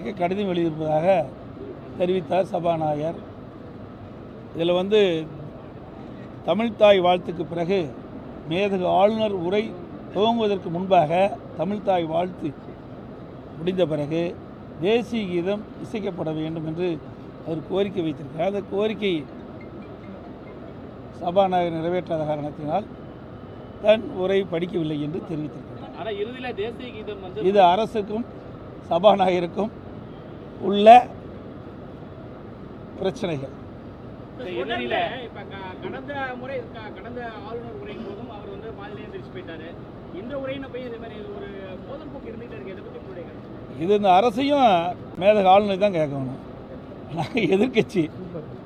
கடிதம் எழுதியிருப்பதாக தெரிவித்தார் சபாநாயகர். இதில் வந்து தமிழ்த்தாய் வாழ்த்துக்கு பிறகு மேதகு ஆளுநர் உரை துவங்குவதற்கு முன்பாக தமிழ்த்தாய் வாழ்த்து முடிந்த பிறகு தேசிய கீதம் இசைக்கப்பட வேண்டும் என்று அவர் கோரிக்கை வைத்திருக்கிறார். அந்த கோரிக்கை சபாநாயகர் நிறைவேற்றாத காரணத்தினால் தன் உரை படிக்கவில்லை என்று தெரிவித்திருக்கிறார். இது அரசுக்கும் சபாநாயகருக்கும் உள்ள பிரச்சனைகள். கடந்த முறை கடந்த ஆளுநர் உரையின் போதும் அவர் வந்து எந்திரிச்சு போயிட்டாரு. இந்த உரையின போய் இதே மாதிரி ஒரு மோதல் போக்கு இருந்துகிட்டே இருக்கு. இதை இந்த அரசையும் மேதக ஆளுநர் தான் கேட்கணும். நாங்கள் எதிர்க்கட்சி.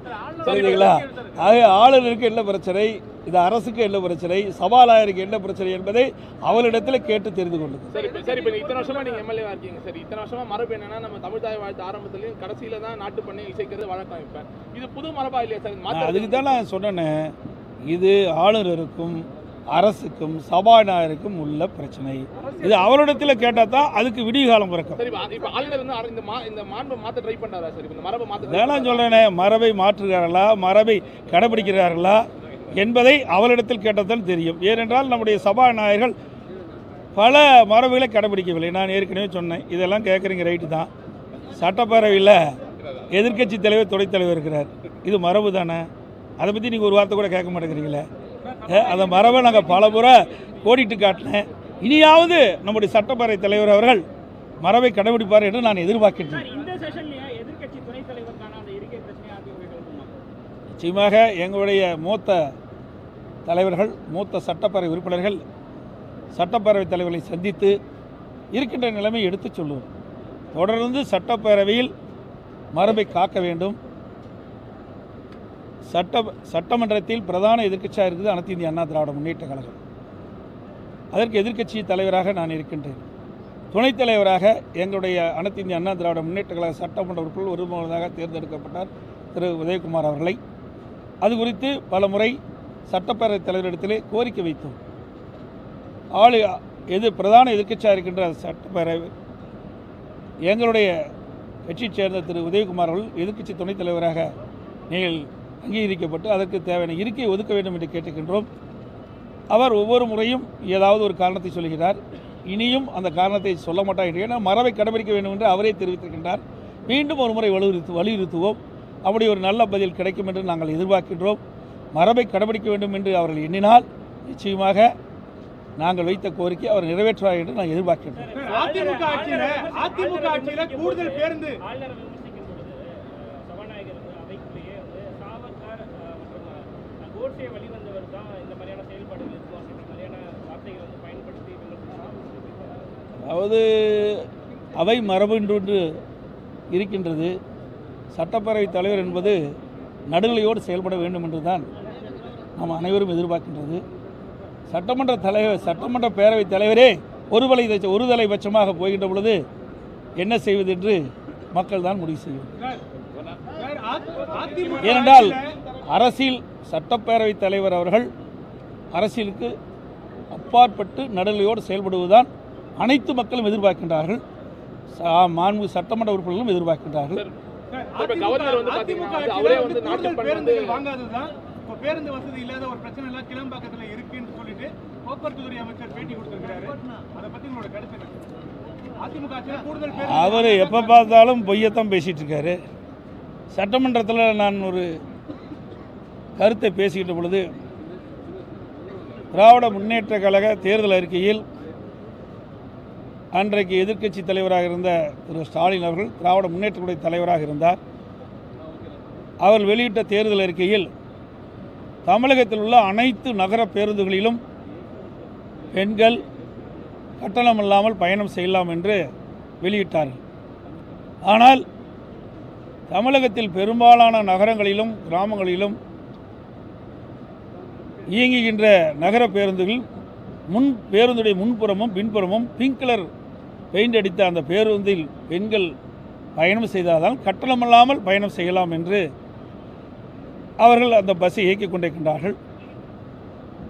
சார், ஆளுநர் புரியுதுங்களா உரை எடுத்தாரு. ஆக ஆளுநருக்கு என்ன பிரச்சனை? இது அரசுக்கு என்ன பிரச்சனை? சபாநாயகருக்கு என்ன பிரச்சனை என்பதை அவளிடத்தில் கேட்டு தெரிந்து கொள்ளுங்கள். சரி சரி இப்போ இத்தனை வருஷமா நீங்க எம்எல்ஏவா இருக்கீங்க. சரி இத்தனை வருஷமா மரபு என்னன்னா நம்ம தமிழ் தாய் வாழ்த்து ஆரம்பத்துலயும் கடைசியில தான் நாட்டு பண்ணி இசைக்கிறது வழக்கம் இப்ப. இது புது மரபா இல்லையா சார்? அதுக்கு தான் நான் சொன்னேனே இது ஆளுநருக்கும் அரசுக்கும் சபாநாயகருக்கும் உள்ள பிரச்சனை. இது அவரிடத்தில் கேட்டால் தான் அதுக்கு விடிய காலம் பிறக்கும். சரி இப்ப இப்ப ஆளுநர் வந்து அர- இந்த மா இந்த மாண்பை மாத்த ட்ரை பண்றாரா சரி? இப்ப இந்த மரபை மாத்த try இதான் நான் பண்றாரா? சொல்கிறேனே மரபை மாற்றுகிறார்களா? மரபை கடைபிடிக்கிறார்களா? என்பதை அவளிடத்தில் கேட்டதால் தெரியும். ஏனென்றால் நம்முடைய சபாநாயகர்கள் பல மரபுகளை கடைபிடிக்கவில்லை. நான் ஏற்கனவே சொன்னேன். இதெல்லாம் கேட்குறீங்க ரைட்டு தான். சட்டப்பேரவையில் எதிர்க்கட்சி தலைவர் துணைத் தலைவர் இருக்கிறார். இது மரபு தானே? அதை பற்றி நீங்கள் ஒரு வார்த்தை கூட கேட்க மாட்டேங்கிறீங்களே? அந்த மரபை நாங்கள் பல முறை கோடிட்டு காட்டினேன். இனியாவது நம்முடைய சட்டப்பேரவை தலைவர் அவர்கள் மரபை கடைபிடிப்பார் என்று நான் எதிர்பார்க்கின்றேன். நிச்சயமாக எங்களுடைய மூத்த தலைவர்கள் மூத்த சட்டப்பேரவை உறுப்பினர்கள் சட்டப்பேரவைத் தலைவர்களை சந்தித்து இருக்கின்ற நிலைமை எடுத்துச் சொல்லுவோம். தொடர்ந்து சட்டப்பேரவையில் மரபை காக்க வேண்டும். சட்ட சட்டமன்றத்தில் பிரதான எதிர்க்கட்சியாக இருக்குது அனைத்து இந்திய அண்ணா திராவிட முன்னேற்ற கழகம். அதற்கு எதிர்க்கட்சி தலைவராக நான் இருக்கின்றேன். துணைத் தலைவராக எங்களுடைய அனைத்து இந்திய அண்ணா திராவிட முன்னேற்ற கழக சட்டமன்ற உறுப்பினர் ஒருமுறையாக தேர்ந்தெடுக்கப்பட்டார் திரு. உதயகுமார் அவர்களை. அது குறித்து பல முறை சட்டப்பேரவை தலைவரிடத்திலே கோரிக்கை வைத்தோம். ஆளு எது பிரதான எதிர்க்கட்சியாக இருக்கின்ற சட்டப்பேரவை. எங்களுடைய கட்சியைச் சேர்ந்த திரு உதயகுமார் அவர்கள் எதிர்க்கட்சி துணைத் தலைவராக நீங்கள் அங்கீகரிக்கப்பட்டு அதற்கு தேவையான இருக்கை ஒதுக்க வேண்டும் என்று கேட்டுக்கின்றோம். அவர் ஒவ்வொரு முறையும் ஏதாவது ஒரு காரணத்தை சொல்கிறார். இனியும் அந்த காரணத்தை சொல்ல மாட்டார் என்று ஏன்னா மரபை கடைபிடிக்க வேண்டும் என்று அவரே தெரிவித்திருக்கின்றார். மீண்டும் ஒரு முறை வலியுறுத்து வலியுறுத்துவோம். அப்படி ஒரு நல்ல பதில் கிடைக்கும் என்று நாங்கள் எதிர்பார்க்கின்றோம். மரபை கடைபிடிக்க வேண்டும் என்று அவர்கள் எண்ணினால் நிச்சயமாக நாங்கள் வைத்த கோரிக்கை அவர் நிறைவேற்றுவார் என்று நான் எதிர்பார்க்கின்றோம் அதிமுக ஆட்சியில அதிமுக ஆட்சியில கூடுதல் பேருந்து. அதாவது அவை மரபு என்று இருக்கின்றது. சட்டப்பேரவை தலைவர் என்பது நடுநிலையோடு செயல்பட வேண்டும் என்று தான் நாம் அனைவரும் எதிர்பார்க்கின்றது. சட்டமன்ற தலைவர் சட்டமன்ற பேரவைத் தலைவரே ஒருதலை ஒருதலை பட்சமாக போகின்ற பொழுது என்ன செய்வது என்று மக்கள் தான் முடிவு செய்யும் ஏனென்றால் அரசியல் சட்டப்பேரவைத் தலைவர் அவர்கள் அரசியலுக்கு அப்பாற்பட்டு நடுநிலையோடு செயல்படுவதுதான் அனைத்து மக்களும் எதிர்பார்க்கின்றார்கள். மாண்பு சட்டமன்ற உறுப்பினர்களும் எதிர்பார்க்கின்றார்கள். பேருந்து வசதி இல்லாத ஒரு பிரச்சனை எல்லாம் கிளம்பாக்கத்துல இருக்குன்னு சொல்லிட்டு போக்குவரத்து துறை அமைச்சர் பேட்டி கொடுத்திருக்காரு அதை பத்தி உங்களோட கருத்து அவர் எப்போ பார்த்தாலும் பொய்யத்தான் பேசிகிட்டு இருக்காரு சட்டமன்றத்தில் நான் ஒரு கருத்தை பேசிக்கிட்ட பொழுது திராவிட முன்னேற்ற கழக தேர்தல் அறிக்கையில் அன்றைக்கு எதிர்க்கட்சி தலைவராக இருந்த திரு ஸ்டாலின் அவர்கள் திராவிட முன்னேற்றக்கூடிய தலைவராக இருந்தார். அவர் வெளியிட்ட தேர்தல் அறிக்கையில் தமிழகத்தில் உள்ள அனைத்து நகர பேருந்துகளிலும் பெண்கள் கட்டணம் இல்லாமல் பயணம் செய்யலாம் என்று வெளியிட்டார்கள். ஆனால் தமிழகத்தில் பெரும்பாலான நகரங்களிலும் கிராமங்களிலும் இயங்குகின்ற நகர பேருந்துகள் முன் பேருந்துடைய முன்புறமும் பின்புறமும் பிங்க் கலர் பெயிண்ட் அடித்த அந்த பேருந்தில் பெண்கள் பயணம் செய்தால்தான் கட்டணமில்லாமல் பயணம் செய்யலாம் என்று அவர்கள் அந்த பஸ்ஸை இயக்கிக் கொண்டிருக்கின்றார்கள்.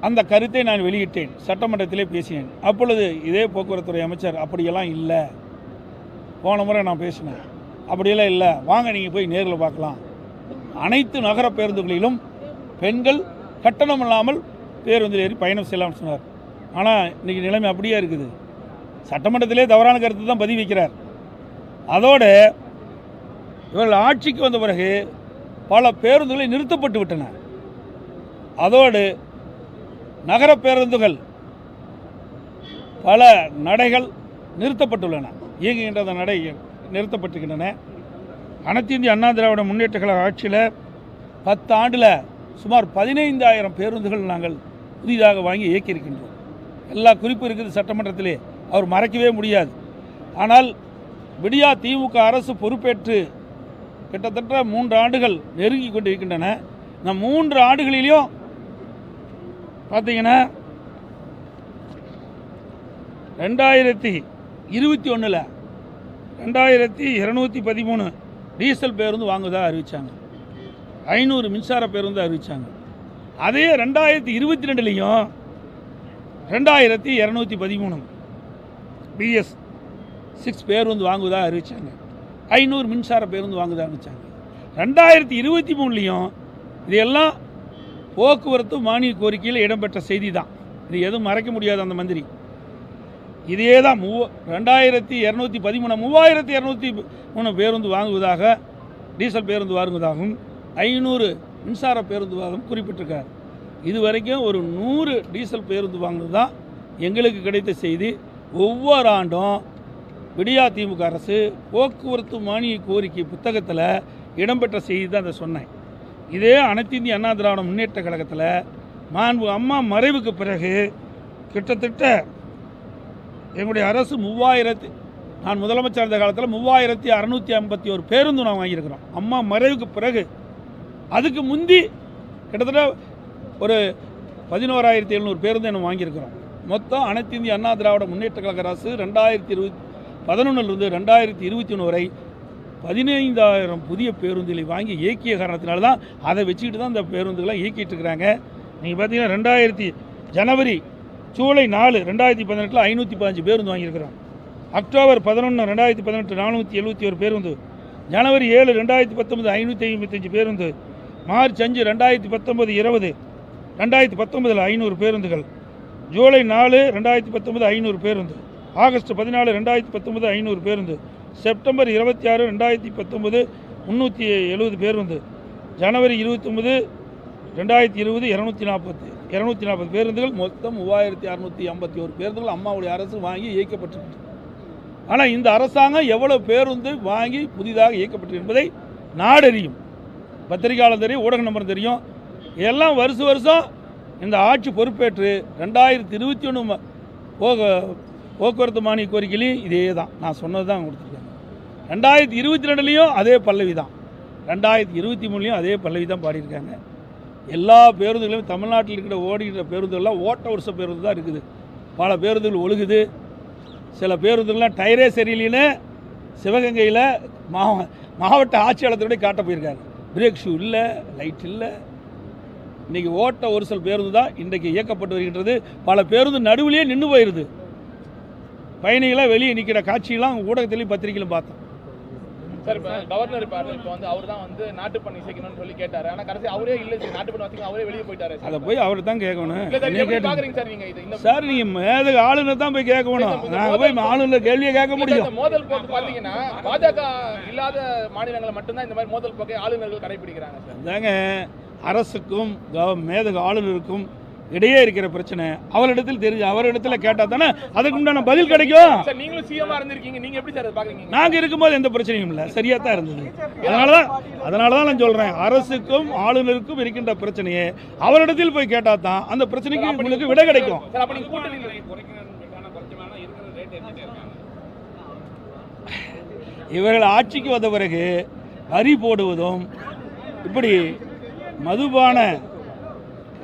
அந்த கருத்தை நான் வெளியிட்டேன். சட்டமன்றத்திலே பேசினேன். அப்பொழுது இதே போக்குவரத்துறை அமைச்சர் அப்படியெல்லாம் இல்லை. போன முறை நான் பேசினேன். அப்படியெல்லாம் இல்லை. வாங்க நீங்கள் போய் நேரில் பார்க்கலாம். அனைத்து நகர பேருந்துகளிலும் பெண்கள் கட்டணம் இல்லாமல் பேருந்தில் ஏறி பயணம் செய்யலாம்னு சொன்னார். ஆனால் இன்றைக்கி நிலைமை அப்படியே இருக்குது. சட்டமன்றத்திலே தவறான கருத்து தான் பதிவு வைக்கிறார். அதோடு இவர்கள் ஆட்சிக்கு வந்த பிறகு பல பேருந்துகளை நிறுத்தப்பட்டு விட்டன. அதோடு நகர பேருந்துகள் பல நடைகள் நிறுத்தப்பட்டுள்ளன. இயங்குகின்ற அந்த நடை நிறுத்தப்பட்டிருக்கின்றன. அனைத்து இந்திய அண்ணா திராவிட முன்னேற்ற கழக ஆட்சியில் பத்து ஆண்டில் சுமார் பதினைந்தாயிரம் பேருந்துகள் நாங்கள் புதிதாக வாங்கி இயக்கியிருக்கின்றோம். எல்லா குறிப்பு இருக்குது சட்டமன்றத்திலே. அவர் மறைக்கவே முடியாது. ஆனால் விடியா திமுக அரசு பொறுப்பேற்று கிட்டத்தட்ட மூன்று ஆண்டுகள் நெருங்கி கொண்டிருக்கின்றன. இந்த மூன்று ஆண்டுகளிலையும் பார்த்தீங்கன்னா ரெண்டாயிரத்தி இருபத்தி ஒன்றில் ரெண்டாயிரத்தி இரநூத்தி பதிமூணு டீசல் பேருந்து வாங்குவதாக அறிவித்தாங்க ஐநூறு மின்சார பேருந்து அறிவித்தாங்க அதே ரெண்டாயிரத்தி இருபத்தி ரெண்டுலேயும் ரெண்டாயிரத்தி இரநூத்தி பதிமூணு பிஎஸ் சிக்ஸ் பேருந்து வாங்குவதாக அறிவித்தாங்க ஐநூறு மின்சார பேருந்து வாங்குத ஆரம்பித்தாங்க ரெண்டாயிரத்தி இருபத்தி மூணுலேயும் இதையெல்லாம் போக்குவரத்து மானிய கோரிக்கையில் இடம்பெற்ற செய்தி தான் இது எதுவும் மறைக்க முடியாது அந்த மந்திரி. இதே தான் மூ ரெண்டாயிரத்தி இரநூத்தி பதிமூணு மூவாயிரத்தி இரநூத்தி மூணு பேருந்து வாங்குவதாக டீசல் பேருந்து வாங்குவதாகவும் ஐநூறு மின்சார பேருந்து வாங்கவும் குறிப்பிட்டிருக்கார். இது வரைக்கும் ஒரு நூறு டீசல் பேருந்து வாங்கினது தான் எங்களுக்கு கிடைத்த செய்தி. ஒவ்வொரு ஆண்டும் விடியா திமுக அரசு போக்குவரத்து மானிய கோரிக்கை புத்தகத்தில் இடம்பெற்ற செய்தி தான் அதை சொன்னேன். இதே அனைத்து இந்திய அண்ணா திராவிட முன்னேற்ற கழகத்தில் மாண்பு அம்மா மறைவுக்கு பிறகு கிட்டத்தட்ட எங்களுடைய அரசு மூவாயிரத்து நான் முதலமைச்சர் இருந்த காலத்தில் மூவாயிரத்தி அறநூற்றி ஐம்பத்தி ஒரு பேருந்து நான் வாங்கியிருக்கிறோம். அம்மா மறைவுக்கு பிறகு. அதுக்கு முந்தி கிட்டத்தட்ட ஒரு பதினோராயிரத்தி எழுநூறு பேருந்து நம்ம வாங்கியிருக்கிறோம். மொத்தம் அனைத்து இந்திய அண்ணா திராவிட முன்னேற்ற கழக அரசு ரெண்டாயிரத்தி இருபத்தி பதினொன்றிலிருந்து ரெண்டாயிரத்தி இருபத்தி ஒன்று வரை பதினைந்தாயிரம் புதிய பேருந்துகளை வாங்கி இயக்கிய காரணத்தினால தான் அதை வச்சுக்கிட்டு தான் இந்த பேருந்துகளை இயக்கிட்டு இருக்கிறாங்க. நீங்கள் பார்த்தீங்கன்னா ரெண்டாயிரத்தி ஜனவரி ஜூலை நாலு ரெண்டாயிரத்தி பதினெட்டில் ஐநூற்றி பதினஞ்சு பேருந்து வாங்கியிருக்கிறோம். அக்டோபர் பதினொன்று ரெண்டாயிரத்தி பதினெட்டு நானூற்றி எழுபத்தி ஒரு பேருந்து. ஜனவரி ஏழு ரெண்டாயிரத்தி பத்தொன்பது ஐநூற்றி ஐம்பத்தஞ்சு பேருந்து. மார்ச் அஞ்சு ரெண்டாயிரத்தி பத்தொன்பது இருபது. ரெண்டாயிரத்தி பத்தொன்பதில் ஐநூறு பேருந்துகள். ஜூலை நாலு ரெண்டாயிரத்தி பத்தொன்பது ஐநூறு பேருந்து. ஆகஸ்ட் பதினாலு ரெண்டாயிரத்தி பத்தொம்பது ஐநூறு பேருந்து. செப்டம்பர் இருபத்தி ஆறு ரெண்டாயிரத்தி பத்தொம்பது முந்நூற்றி எழுபது பேருந்து. ஜனவரி இருபத்தொம்பது ரெண்டாயிரத்தி இருபது இரநூத்தி நாற்பத்தி இரநூத்தி நாற்பது பேருந்துகள் மொத்தம் மூவாயிரத்தி அறநூற்றி ஐம்பத்தி ஒரு பேருந்துகள் அம்மாவுடைய அரசு வாங்கி இயக்கப்பட்டிருக்கு. ஆனால் இந்த அரசாங்கம் எவ்வளோ பேருந்து வாங்கி புதிதாக இயக்கப்பட்டது என்பதை நாடறியும். பத்திரிகையாளர் தெரியும் ஊடக நம்பர் தெரியும். இதெல்லாம் வருஷ வருஷம் இந்த ஆட்சி பொறுப்பேற்று ரெண்டாயிரத்தி இருபத்தி ஒன்று போக போக்குவரத்து மானிய கோரிக்கையிலையும் இதே தான் நான் சொன்னது தான் கொடுத்துருக்காங்க ரெண்டாயிரத்தி இருபத்தி ரெண்டுலேயும் அதே பல்லவி தான் ரெண்டாயிரத்தி இருபத்தி மூணுலேயும் அதே பல்லவி தான் பாடியிருக்காங்க. எல்லா பேருந்துகளும் தமிழ்நாட்டில் இருக்கிற ஓடுகிற பேருந்துகள்லாம் ஓட்ட வருஷ பேருந்து தான் இருக்குது. பல பேருந்துகள் ஒழுகுது. சில பேருந்துகள்லாம் டயரே சரியில்லைன்னு சிவகங்கையில் மாவ மாவட்ட ஆட்சியாளத்தோடய காட்ட போயிருக்காங்க. பிரேக் ஷூ இல்லை லைட் இல்லை. இன்றைக்கி ஓட்ட ஒரு சில பேருந்து தான் இன்றைக்கு இயக்கப்பட்டு வருகின்றது. பல பேருந்து நடுவிலேயே நின்று போயிடுது பயணிகளாக வெளியே நிற்கிற காட்சியெல்லாம் ஊடகத்திலையும் பத்திரிகையிலும் பார்த்தோம். சார் இப்போ கவர்னர் இப்போ இப்போ வந்து அவர் தான் வந்து நாட்டுப்பண்ணை இசைக்கணும்னு சொல்லி கேட்டாரு. ஆனா கடைசி அவரே இல்லை சார் நாட்டுப்பண்ணை வச்சுக்க அவரே வெளியே போயிட்டாரு அதை போய் அவர் தான் கேட்கணும். சார் நீ எப்படி கேட்டு பாக்குறீங்க சார் நீங்க இது? சார் நீங்கள் மேத ஆளுநர் தான் போய் கேட்கணும். நாங்கள் போய் ஆளுநர் கேள்வியை கேட்க முடியும். மோதல் போக்கு பாத்தீங்கன்னா பாஜக இல்லாத மாநிலங்களை மட்டும்தான் இந்த மாதிரி மோதல் போக்கை ஆளுநர்கள் கடைபிடிக்கிறாங்க சார். அரசுக்கும் மேதக ஆளுநருக்கும் இடையே இருக்கிற பிரச்சனை. அவரிடத்தில் தெரிஞ்சு அவரிடத்துல கேட்டால் தானே அதுக்கு உண்டான பதில் கிடைக்கும் நீங்களும் சிஎம்மா இருந்திருக்கீங்க. நீங்க எப்படி சார் அதை பாக்குறீங்க? நாங்கள் இருக்கும்போது எந்த பிரச்சனையும் இல்லை. சரியாக தான் இருந்தது. அதனால தான் அதனால தான் நான் சொல்கிறேன் அரசுக்கும் ஆளுநருக்கும் இருக்கின்ற பிரச்சனையை. அவரிடத்தில் போய் கேட்டால் தான் அந்த பிரச்சனைக்கு உங்களுக்கு விடை கிடைக்கும். இவர்கள் ஆட்சிக்கு வந்த பிறகு வரி போடுவதும் இப்படி மதுபான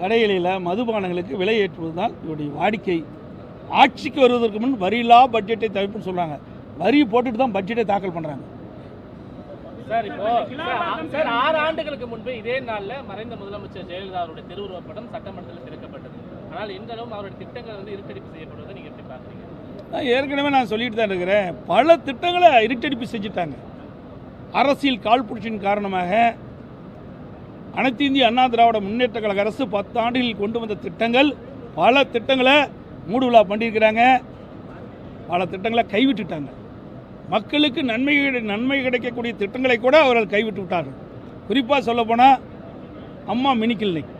கடைகளில் மதுபானங்களுக்கு விலை ஏற்றுவது தான் இவருடைய வாடிக்கை. ஆட்சிக்கு வருவதற்கு முன் வரியில்லா பட்ஜெட்டை தவிர்ப்புன்னு சொல்கிறாங்க வரி போட்டுட்டு தான் பட்ஜெட்டை தாக்கல் பண்ணுறாங்க சார் இப்போ சார், ஆறு ஆண்டுகளுக்கு முன்பு இதே நாள்ல மறைந்த முதலமைச்சர் ஜெயலலிதா அவருடைய திருவுருவப் படம் சட்டமன்றத்தில் திறக்கப்பட்டது. ஆனால் இன்றளவும் அவருடைய திட்டங்கள் வந்து இருட்டடிப்பு செய்யப்படுவதை நீங்க எப்படி பாக்குறீங்க நான் ஏற்கனவே நான் சொல்லிட்டு தான் இருக்கிறேன். பல திட்டங்களை இருட்டடிப்பு செஞ்சுட்டாங்க. அரசியல் காழ்ப்புணர்ச்சியின் காரணமாக அனைத்து இந்திய அண்ணா திராவிட முன்னேற்ற கழக அரசு பத்தாண்டுகளில் கொண்டு வந்த திட்டங்கள். பல திட்டங்களை மூடு விழா பண்ணியிருக்கிறாங்க. பல திட்டங்களை கைவிட்டுட்டாங்க. மக்களுக்கு நன்மை நன்மை கிடைக்கக்கூடிய திட்டங்களை கூட அவர்கள் கைவிட்டு விட்டார்கள். குறிப்பாக சொல்லப்போனால் அம்மா மினி கிளினிக்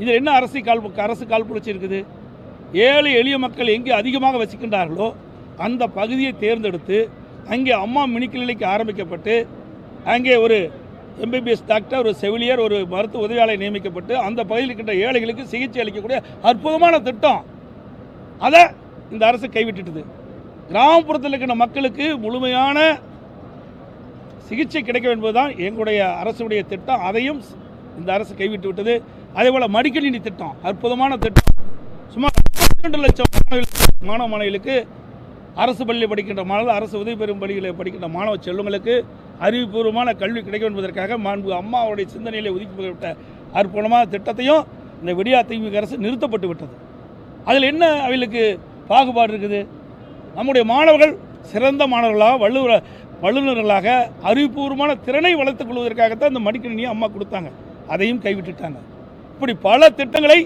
இதில் என்ன அரசு கால் அரசு கால் இருக்குது? ஏழை எளிய மக்கள் எங்கே அதிகமாக வசிக்கின்றார்களோ அந்த பகுதியை தேர்ந்தெடுத்து அங்கே அம்மா மினி கிளினிக் ஆரம்பிக்கப்பட்டு அங்கே ஒரு எம்பிபிஎஸ் டாக்டர் ஒரு செவிலியர் ஒரு மருத்துவ உதவியாளர் நியமிக்கப்பட்டு அந்த பகுதியில் இருக்கின்ற ஏழைகளுக்கு சிகிச்சை அளிக்கக்கூடிய அற்புதமான திட்டம். அதை இந்த அரசு கைவிட்டுட்டுது. கிராமப்புறத்தில் இருக்கின்ற மக்களுக்கு முழுமையான சிகிச்சை கிடைக்கும் என்பதுதான் எங்களுடைய அரசுடைய திட்டம். அதையும் இந்த அரசு கைவிட்டு விட்டது அதே போல் மடிக்கணினி திட்டம் அற்புதமான திட்டம். சுமார் ரெண்டு லட்சம் மாணவர்களுக்கு மாணவ மாணவிகளுக்கு அரசு பள்ளியில் படிக்கின்ற மாணவர்கள் அரசு உதவி பெறும் பள்ளிகளில் படிக்கின்ற மாணவ செல்வங்களுக்கு அறிவுபூர்வமான கல்வி கிடைக்கும் என்பதற்காக மாண்பு அம்மா அவருடைய சிந்தனையிலே ஒதுக்கப்பட்ட அற்புதமான திட்டத்தையும் இந்த விடியா திமுக அரசு நிறுத்தப்பட்டு விட்டது. அதில் என்ன அவளுக்கு பாகுபாடு இருக்குது? நம்முடைய மாணவர்கள் சிறந்த மாணவர்களாக வல்லுற வல்லுநர்களாக அறிவுபூர்வமான திறனை வளர்த்துக் கொள்வதற்காகத்தான் இந்த மடிக்கணினியை அம்மா கொடுத்தாங்க. அதையும் கைவிட்டுட்டாங்க. இப்படி பல திட்டங்களை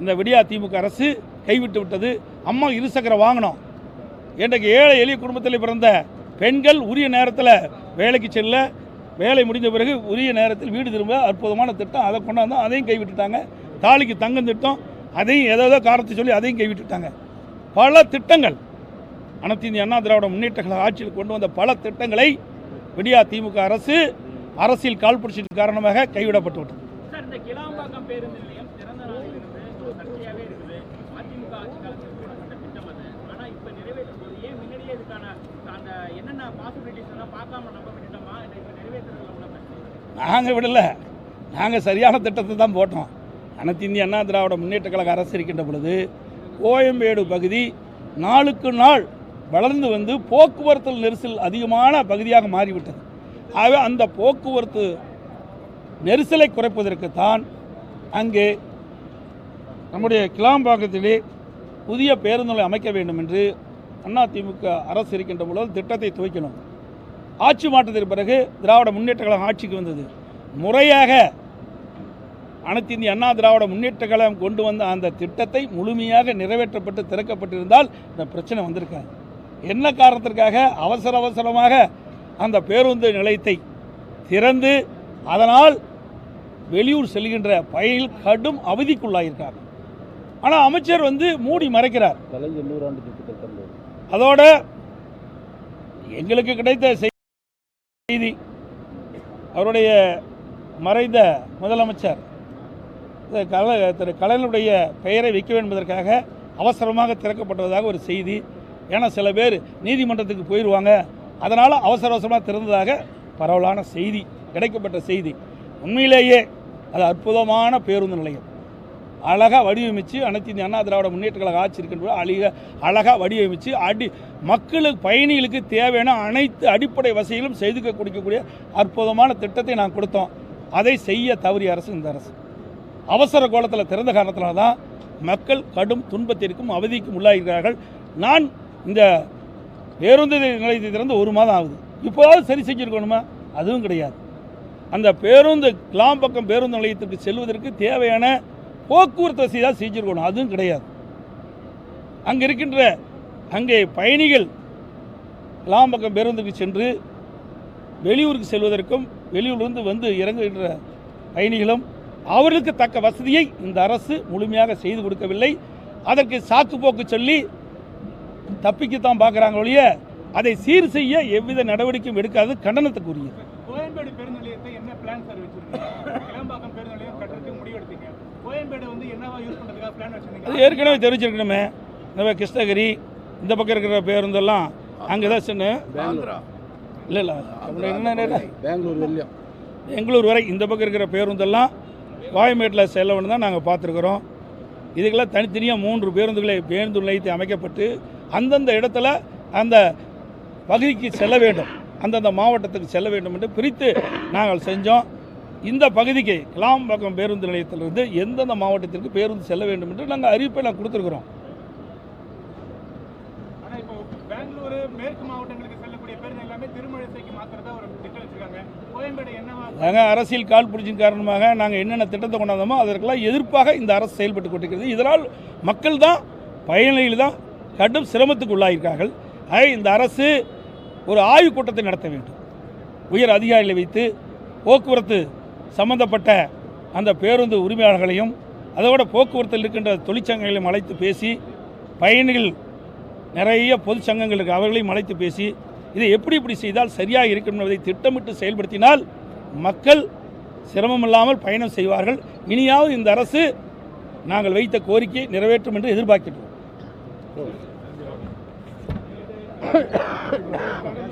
இந்த விடியா திமுக அரசு கைவிட்டு விட்டது. அம்மா இருசக்கர வாங்கினோம் இன்றைக்கு ஏழை எளிய குடும்பத்தில் பிறந்த பெண்கள் உரிய நேரத்தில் வேலைக்கு செல்ல வேலை முடிந்த பிறகு உரிய நேரத்தில் வீடு திரும்ப அற்புதமான திட்டம். அதை கொண்டாந்தோம் அதையும் கைவிட்டுட்டாங்க. தாலிக்கு தங்கம் திட்டம் அதையும் ஏதோ காரணத்தை சொல்லி அதையும் கைவிட்டுட்டாங்க. பல திட்டங்கள். அனைத்து இந்திய அண்ணா திராவிட முன்னேற்ற ஆட்சியில் கொண்டு வந்த பல திட்டங்களை விடியா திமுக அரசு அரசியல் காழ்ப்புணர்ச்சியின் காரணமாக கைவிடப்பட்டு விட்டது. பேருந்து நிலையம் திறந்த நாளிலிருந்து சர்ச்சையாகவே இருக்குது. அதிமுக ஆட்சி காலத்தில் போடப்பட்ட திட்டம் அது. இப்போ நிறைவேற்றும் போது ஏன் முன்னாடியே இதுக்கான அந்த என்னென்ன பாசிபிலிட்டிஸ் எல்லாம் பார்க்காம நம்ப விட்டுட்டோமா? இல்லை இப்போ நிறைவேற்றுறதுல நாங்கள் விடல. நாங்கள் சரியான திட்டத்தை தான் போட்டோம். அனைத்து இந்திய அண்ணா திராவிட முன்னேற்ற கழக அரசு இருக்கின்ற பொழுது கோயம்பேடு பகுதி நாளுக்கு நாள் வளர்ந்து வந்து போக்குவரத்து நெரிசல் அதிகமான பகுதியாக மாறிவிட்டது. ஆகவே அந்த போக்குவரத்து நெரிசலை குறைப்பதற்குத்தான் அங்கே நம்முடைய கிளாம்பாக்கத்திலே புதிய பேருந்துகளை அமைக்க வேண்டும் என்று அதிமுக அரசு இருக்கின்ற பொழுது திட்டத்தை துவைக்கணும் ஆட்சி மாற்றத்திற்கு பிறகு திராவிட முன்னேற்ற கழகம் ஆட்சிக்கு வந்தது. முறையாக அனைத்து இந்திய அண்ணா திராவிட முன்னேற்ற கழகம் கொண்டு வந்த அந்த திட்டத்தை முழுமையாக நிறைவேற்றப்பட்டு திறக்கப்பட்டிருந்தால் இந்த பிரச்சனை வந்திருக்காது. என்ன காரணத்திற்காக? அவசர அவசரமாக அந்த பேருந்து நிலையத்தை திறந்து அதனால் வெளியூர் செல்கின்ற பயில் கடும் அவதிக்குள்ளாயிருக்காங்க ஆனால் அமைச்சர் வந்து மூடி மறைக்கிறார். அதோட எங்களுக்கு கிடைத்த செய்தி அவருடைய மறைந்த முதலமைச்சர் கல திரு கலைஞருடைய பெயரை வைக்க வேண்டும் என்பதற்காக அவசரமாக திறக்கப்பட்டதாக ஒரு செய்தி. ஏன்னா சில பேர் நீதிமன்றத்துக்கு போயிடுவாங்க அதனால் அவசர அவசரமாக திறந்ததாக பரவலான செய்தி கிடைக்கப்பட்ட செய்தி. உண்மையிலேயே அது அற்புதமான பேருந்து நிலையம். அழகாக வடிவமைச்சு அனைத்து இந்திய அண்ணா திராவிட முன்னேற்ற கழக ஆட்சி இருக்கின்ற அழிக அழகாக வடிவமைச்சு அடி மக்களுக்கு பயணிகளுக்கு தேவையான அனைத்து அடிப்படை வசதிகளும் செய்து கொடுக்கக்கூடிய அற்புதமான திட்டத்தை நான் கொடுத்தோம். அதை செய்ய தவறிய அரசு இந்த அரசு. அவசர கோலத்தில் திறந்த காரணத்தினால தான் மக்கள் கடும் துன்பத்திற்கும் அவதிக்கும் உள்ளாகிறார்கள். நான் இந்த பேருந்து நிலையத்தை திறந்து ஒரு மாதம் ஆகுது. இப்போதாவது சரி செஞ்சுருக்கணுமா? அதுவும் கிடையாது. அந்த பேருந்து கிளாம்பக்கம் பேருந்து நிலையத்திற்கு செல்வதற்கு தேவையான போக்குவரத்து வசதி தான் செஞ்சுருக்கணும். அதுவும் கிடையாது. அங்கே இருக்கின்ற அங்கே பயணிகள் லாம்பக்கம் பேருந்துக்கு சென்று வெளியூருக்கு செல்வதற்கும் வெளியூரிலிருந்து வந்து இறங்குகின்ற பயணிகளும் அவர்களுக்கு தக்க வசதியை இந்த அரசு முழுமையாக செய்து கொடுக்கவில்லை. அதற்கு சாக்கு போக்கு சொல்லி தப்பிக்கத்தான் பார்க்குறாங்க ஒழிய அதை சீர் செய்ய எவ்வித நடவடிக்கையும் எடுக்காது. கண்டனத்துக்குரியது. கோயம்பேடு பேருந்து நிலையத்தை என்ன பிளான் சார் வச்சிருக்கீங்க கிளம்பாக்கம் பேருந்து நிலையம் கட்டுறதுக்கு முடிவெடுத்தீங்க கோயம்பேடு வந்து என்னவா யூஸ் பண்றதுக்காக பிளான் அது ஏற்கனவே தெரிஞ்சிருக்கணுமே. இந்த கிருஷ்ணகிரி இந்த பக்கம் இருக்கிற பேருந்தெல்லாம் அங்கே தான் சென்று இல்லை இல்லை. என்ன பெங்களூர் வெள்ளியம். பெங்களூர் வரை இந்த பக்கம் இருக்கிற பேருந்தெல்லாம் கோயம்பேட்டில் செல்லவன்னு தான் நாங்கள் பார்த்துருக்குறோம். இதுக்கெல்லாம் தனித்தனியாக மூன்று பேருந்துகளை பேருந்து நிலையத்தை அமைக்கப்பட்டு அந்தந்த இடத்துல அந்த பகுதிக்கு செல்ல வேண்டும். அந்தந்த மாவட்டத்துக்கு செல்ல வேண்டும் என்று பிரித்து நாங்கள் செஞ்சோம். இந்த பகுதிக்கு கிளாம்பாக்கம் பேருந்து நிலையத்திலிருந்து எந்தெந்த மாவட்டத்திற்கு பேருந்து செல்ல வேண்டும் என்று நாங்கள் அறிவிப்பை நான் கொடுத்துருக்குறோம். நாங்கள் அரசியல் கால் பிடிச்சின் காரணமாக நாங்கள் என்னென்ன திட்டத்தை கொண்டாந்தோமோ அதற்கெல்லாம் எதிர்ப்பாக இந்த அரசு செயல்பட்டு கொண்டிருக்கிறது. இதனால் மக்கள் தான் பயணிகள் தான் கடும் சிரமத்துக்கு உள்ளாயிருக்கார்கள். ஆக இந்த அரசு ஒரு ஆய்வுக் கூட்டத்தை நடத்த வேண்டும். உயர் அதிகாரிகளை வைத்து போக்குவரத்து சம்பந்தப்பட்ட அந்த பேருந்து உரிமையாளர்களையும் அதோட போக்குவரத்தில் இருக்கின்ற தொழிற்சங்கங்களையும் அழைத்து பேசி பயணிகள் நிறைய பொதுச் சங்கங்கள் அவர்களையும் அழைத்து பேசி இதை எப்படி இப்படி செய்தால் சரியாக இருக்கும் என்பதை திட்டமிட்டு செயல்படுத்தினால் மக்கள் சிரமமில்லாமல் பயணம் செய்வார்கள். இனியாவது இந்த அரசு நாங்கள் வைத்த கோரிக்கையை நிறைவேற்றும் என்று எதிர்பார்க்கிறோம்